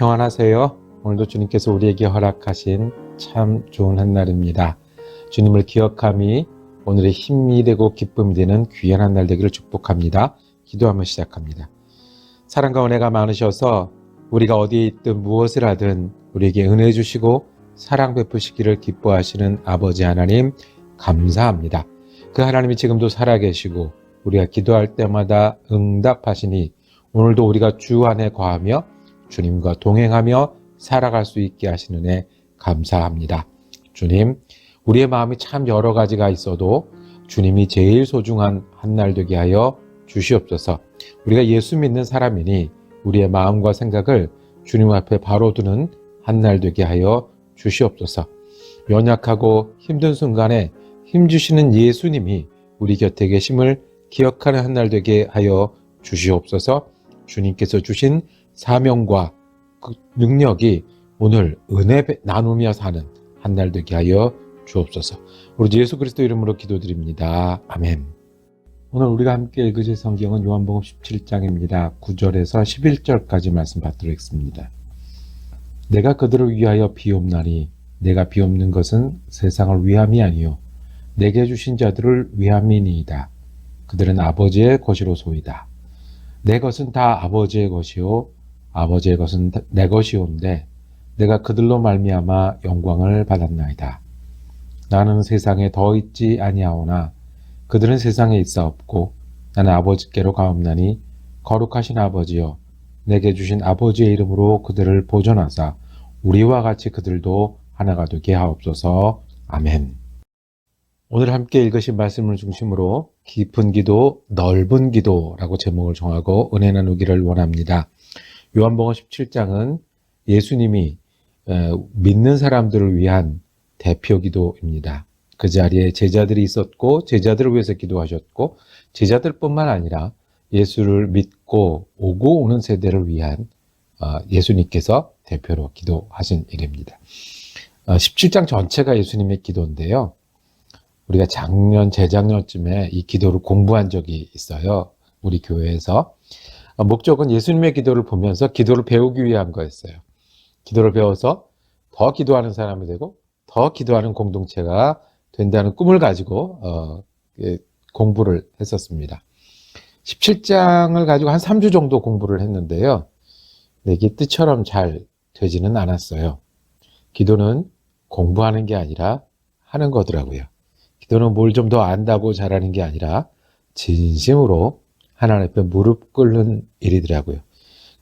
평안하세요. 오늘도 주님께서 우리에게 허락하신 참 좋은 한 날입니다. 주님을 기억함이 오늘의 힘이 되고 기쁨이 되는 귀한 한 날 되기를 축복합니다. 기도하며 시작합니다. 사랑과 은혜가 많으셔서 우리가 어디에 있든 무엇을 하든 우리에게 은혜 주시고 사랑 베푸시기를 기뻐하시는 아버지 하나님 감사합니다. 그 하나님이 지금도 살아계시고 우리가 기도할 때마다 응답하시니 오늘도 우리가 주 안에 거하며 주님과 동행하며 살아갈 수 있게 하시는 애 감사합니다. 주님, 우리의 마음이 참 여러 가지가 있어도 주님이 제일 소중한 한 날 되게 하여 주시옵소서. 우리가 예수 믿는 사람이니 우리의 마음과 생각을 주님 앞에 바로 두는 한 날 되게 하여 주시옵소서. 연약하고 힘든 순간에 힘 주시는 예수님이 우리 곁에 계심을 기억하는 한 날 되게 하여 주시옵소서. 주님께서 주신 사명과 그 능력이 오늘 은혜 나누며 사는 한 날 되게 하여 주옵소서. 우리 예수 그리스도 이름으로 기도드립니다. 아멘. 오늘 우리가 함께 읽으실 성경은 요한복음 17장입니다. 9절에서 11절까지 말씀 받도록 하겠습니다. 내가 그들을 위하여 비옵나니 내가 비옵는 것은 세상을 위함이 아니요 내게 주신 자들을 위함이니이다. 그들은 아버지의 것이로소이다. 내 것은 다 아버지의 것이요 아버지의 것은 내 것이온데 내가 그들로 말미암아 영광을 받았나이다. 나는 세상에 더 있지 아니하오나 그들은 세상에 있사옵고 나는 아버지께로 가옵나니 거룩하신 아버지여 내게 주신 아버지의 이름으로 그들을 보존하사 우리와 같이 그들도 하나가 되게 하옵소서. 아멘. 오늘 함께 읽으신 말씀을 중심으로 깊은 기도, 넓은 기도라고 제목을 정하고 은혜 나누기를 원합니다. 요한복음 17장은 예수님이 믿는 사람들을 위한 대표 기도입니다. 그 자리에 제자들이 있었고 제자들을 위해서 기도하셨고 제자들뿐만 아니라 예수를 믿고 오고 오는 세대를 위한 예수님께서 대표로 기도하신 일입니다. 17장 전체가 예수님의 기도인데요. 우리가 작년, 재작년쯤에 이 기도를 공부한 적이 있어요. 우리 교회에서. 목적은 예수님의 기도를 보면서 기도를 배우기 위한 거였어요. 기도를 배워서 더 기도하는 사람이 되고 더 기도하는 공동체가 된다는 꿈을 가지고 어, 공부를 했었습니다. 17장을 가지고 한 3주 정도 공부를 했는데요. 내게 뜻처럼 잘 되지는 않았어요. 기도는 공부하는 게 아니라 하는 거더라고요. 기도는 뭘 좀 더 안다고 잘하는 게 아니라 진심으로 하나님 앞에 무릎 꿇는 일이더라고요.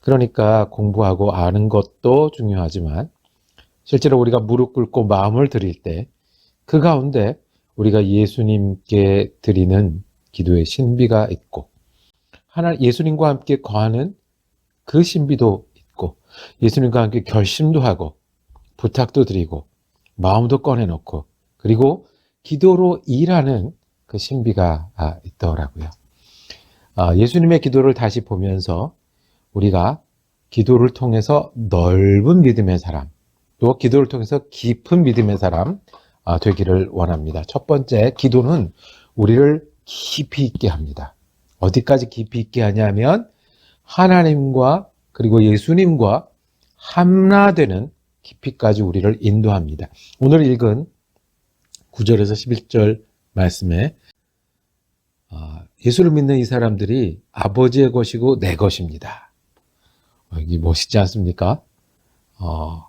그러니까 공부하고 아는 것도 중요하지만 실제로 우리가 무릎 꿇고 마음을 드릴 때 그 가운데 우리가 예수님께 드리는 기도의 신비가 있고 하나 예수님과 함께 거하는 그 신비도 있고 예수님과 함께 결심도 하고 부탁도 드리고 마음도 꺼내놓고 그리고 기도로 일하는 그 신비가 있더라고요. 예수님의 기도를 다시 보면서 우리가 기도를 통해서 넓은 믿음의 사람, 또 기도를 통해서 깊은 믿음의 사람 되기를 원합니다. 첫 번째, 기도는 우리를 깊이 있게 합니다. 어디까지 깊이 있게 하냐면 하나님과 그리고 예수님과 하나되는 깊이까지 우리를 인도합니다. 오늘 읽은 9절에서 11절 말씀에 예수를 믿는 이 사람들이 아버지의 것이고 내 것입니다. 여기 멋있지 않습니까? 어,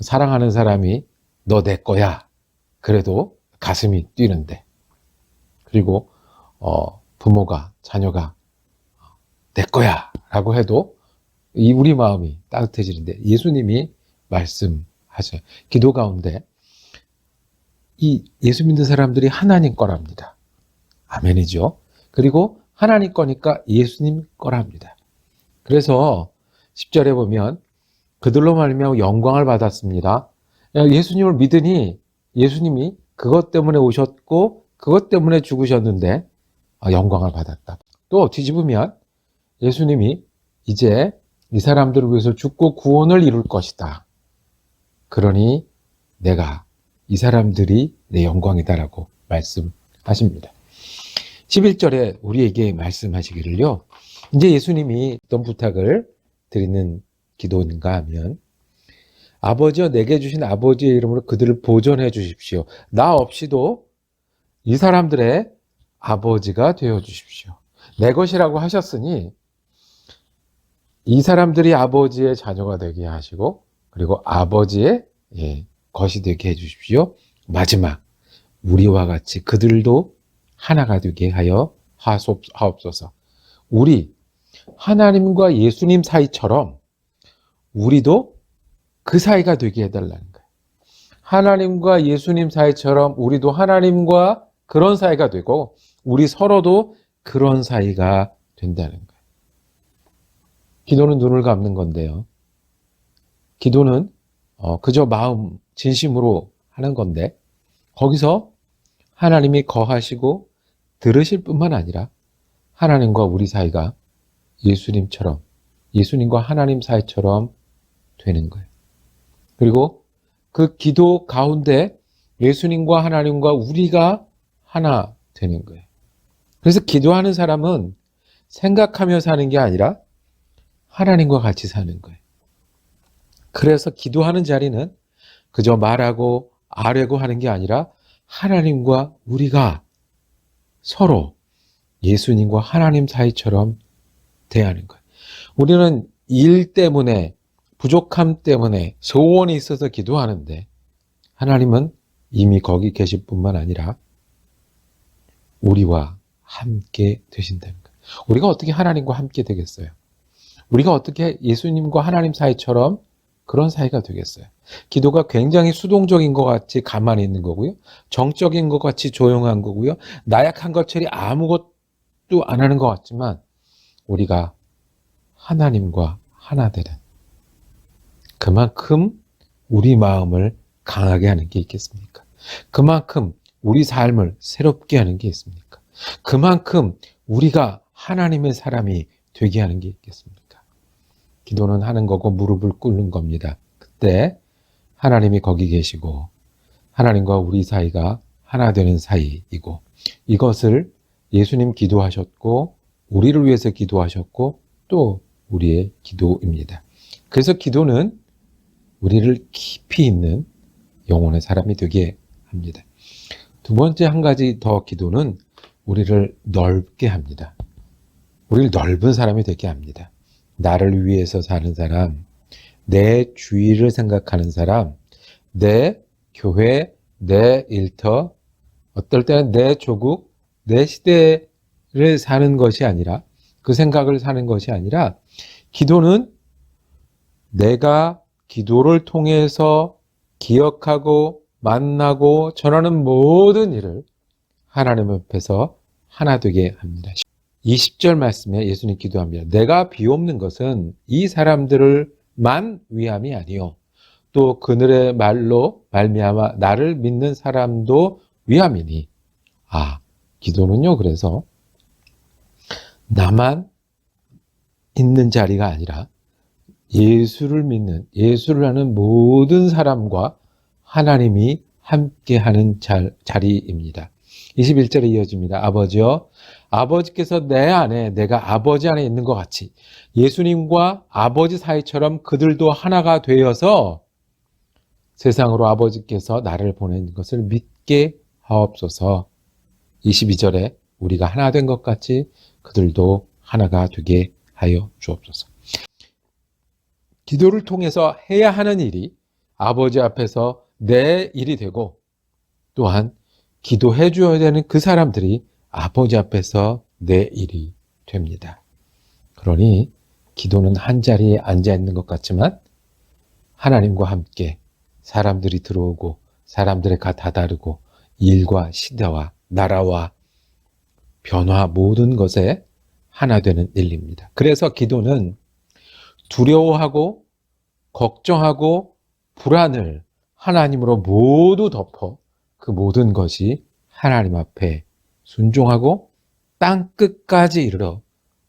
사랑하는 사람이 너 내 거야. 그래도 가슴이 뛰는데. 그리고 어, 부모가 자녀가 내 거야 라고 해도 이 우리 마음이 따뜻해지는데 예수님이 말씀하셔요. 기도 가운데 이 예수 믿는 사람들이 하나님 거랍니다. 아멘이죠. 그리고 하나님 거니까 예수님 거랍니다. 그래서 10절에 보면 그들로 말미암아 영광을 받았습니다. 예수님을 믿으니 예수님이 그것 때문에 오셨고 그것 때문에 죽으셨는데 영광을 받았다. 또 뒤집으면 예수님이 이제 이 사람들을 위해서 죽고 구원을 이룰 것이다. 그러니 내가 이 사람들이 내 영광이다라고 말씀하십니다. 11절에 우리에게 말씀하시기를요. 이제 예수님이 어떤 부탁을 드리는 기도인가 하면 아버지여 내게 주신 아버지의 이름으로 그들을 보존해 주십시오. 나 없이도 이 사람들의 아버지가 되어 주십시오. 내 것이라고 하셨으니 이 사람들이 아버지의 자녀가 되게 하시고 그리고 아버지의 예, 것이 되게 해 주십시오. 마지막 우리와 같이 그들도 하나가 되게 하여 하옵- 하옵소서. 우리 하나님과 예수님 사이처럼 우리도 그 사이가 되게 해달라는 거예요. 하나님과 예수님 사이처럼 우리도 하나님과 그런 사이가 되고 우리 서로도 그런 사이가 된다는 거예요. 기도는 눈을 감는 건데요. 기도는 어, 그저 마음 진심으로 하는 건데 거기서 하나님이 거하시고 들으실 뿐만 아니라 하나님과 우리 사이가 예수님처럼 예수님과 하나님 사이처럼 되는 거예요. 그리고 그 기도 가운데 예수님과 하나님과 우리가 하나 되는 거예요. 그래서 기도하는 사람은 생각하며 사는 게 아니라 하나님과 같이 사는 거예요. 그래서 기도하는 자리는 그저 말하고 아뢰고 하는 게 아니라 하나님과 우리가 서로 예수님과 하나님 사이처럼 대하는 거예요. 우리는 일 때문에 부족함 때문에 소원이 있어서 기도하는데 하나님은 이미 거기 계실 뿐만 아니라 우리와 함께 되신다는 거예요. 우리가 어떻게 하나님과 함께 되겠어요? 우리가 어떻게 예수님과 하나님 사이처럼 그런 사이가 되겠어요? 기도가 굉장히 수동적인 것 같이 가만히 있는 거고요. 정적인 것 같이 조용한 거고요. 나약한 것처럼 아무것도 안 하는 것 같지만 우리가 하나님과 하나 되는 그만큼 우리 마음을 강하게 하는 게 있겠습니까? 그만큼 우리 삶을 새롭게 하는 게 있습니까? 그만큼 우리가 하나님의 사람이 되게 하는 게 있겠습니까? 기도는 하는 거고 무릎을 꿇는 겁니다. 그때 하나님이 거기 계시고 하나님과 우리 사이가 하나 되는 사이이고 이것을 예수님 기도하셨고 우리를 위해서 기도하셨고 또 우리의 기도입니다. 그래서 기도는 우리를 깊이 있는 영혼의 사람이 되게 합니다. 두 번째 한 가지 더 기도는 우리를 넓게 합니다. 우리를 넓은 사람이 되게 합니다. 나를 위해서 사는 사람, 내 주위를 생각하는 사람, 내 교회, 내 일터, 어떨 때는 내 조국, 내 시대를 사는 것이 아니라 그 생각을 사는 것이 아니라 기도는 내가 기도를 통해서 기억하고 만나고 전하는 모든 일을 하나님 앞에서 하나 되게 합니다. 20절 말씀에 예수님 기도합니다. 내가 비옵는 것은 이 사람들을만 위함이 아니요 또 그늘의 말로 말미암아 나를 믿는 사람도 위함이니 아 기도는요 그래서 나만 있는 자리가 아니라 예수를 믿는 예수를 하는 모든 사람과 하나님이 함께하는 자리입니다. 21절에 이어집니다. 아버지여 아버지께서 내 안에 내가 아버지 안에 있는 것 같이 예수님과 아버지 사이처럼 그들도 하나가 되어서 세상으로 아버지께서 나를 보낸 것을 믿게 하옵소서. 22절에 우리가 하나 된 것 같이 그들도 하나가 되게 하여 주옵소서. 기도를 통해서 해야 하는 일이 아버지 앞에서 내 일이 되고 또한 기도해 주어야 되는 그 사람들이 아버지 앞에서 내 일이 됩니다. 그러니 기도는 한 자리에 앉아 있는 것 같지만 하나님과 함께 사람들이 들어오고 사람들의 가 다르고 일과 시대와 나라와 변화 모든 것에 하나 되는 일입니다. 그래서 기도는 두려워하고 걱정하고 불안을 하나님으로 모두 덮어 그 모든 것이 하나님 앞에 순종하고 땅 끝까지 이르러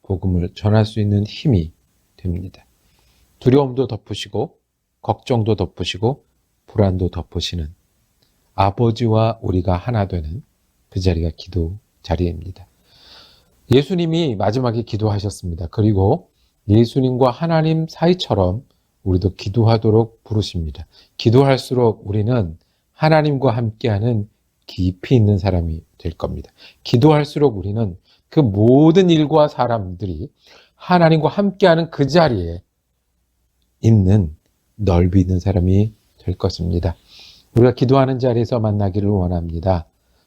복음을 전할 수 있는 힘이 됩니다. 두려움도 덮으시고 걱정도 덮으시고 불안도 덮으시는 아버지와 우리가 하나 되는 그 자리가 기도 자리입니다. 예수님이 마지막에 기도하셨습니다. 그리고 예수님과 하나님 사이처럼 우리도 기도하도록 부르십니다. 기도할수록 우리는 하나님과 함께하는 깊이 있는 사람이 될 겁니다. 기도할수록 우리는 그 모든 일과 사람들이 하나님과 함께하는 그 자리에 있는 넓이 있는 사람이 될 것입니다. 우리가 기도하는 자리에서 만나기를 원합니다.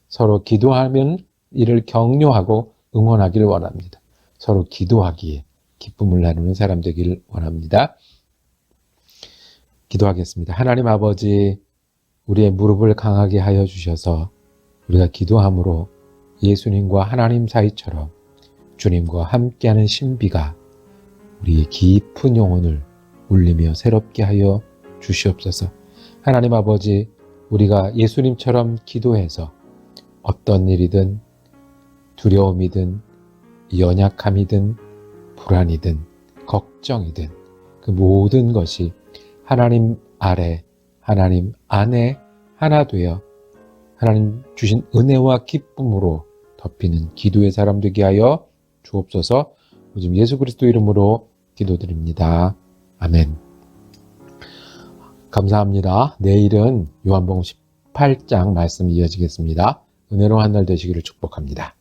서로 기도하면 이를 격려하고 응원하기를 원합니다. 서로 기도하기에 기쁨을 나누는 사람 되기를 원합니다. 기도하겠습니다. 하나님 아버지, 우리의 무릎을 강하게 하여 주셔서 우리가 기도함으로 예수님과 하나님 사이처럼 주님과 함께하는 신비가 우리의 깊은 영혼을 울리며 새롭게 하여 주시옵소서. 하나님 아버지, 우리가 예수님처럼 기도해서 어떤 일이든 두려움이든 연약함이든 불안이든 걱정이든 그 모든 것이 하나님 아래, 하나님 안에 하나 되어 하나님 주신 은혜와 기쁨으로 덮이는 기도의 사람 되게 하여 주옵소서. 요즘 예수 그리스도 이름으로 기도드립니다. 아멘. 감사합니다. 내일은 요한복음 18장 말씀 이어지겠습니다. 은혜로 한 날 되시기를 축복합니다.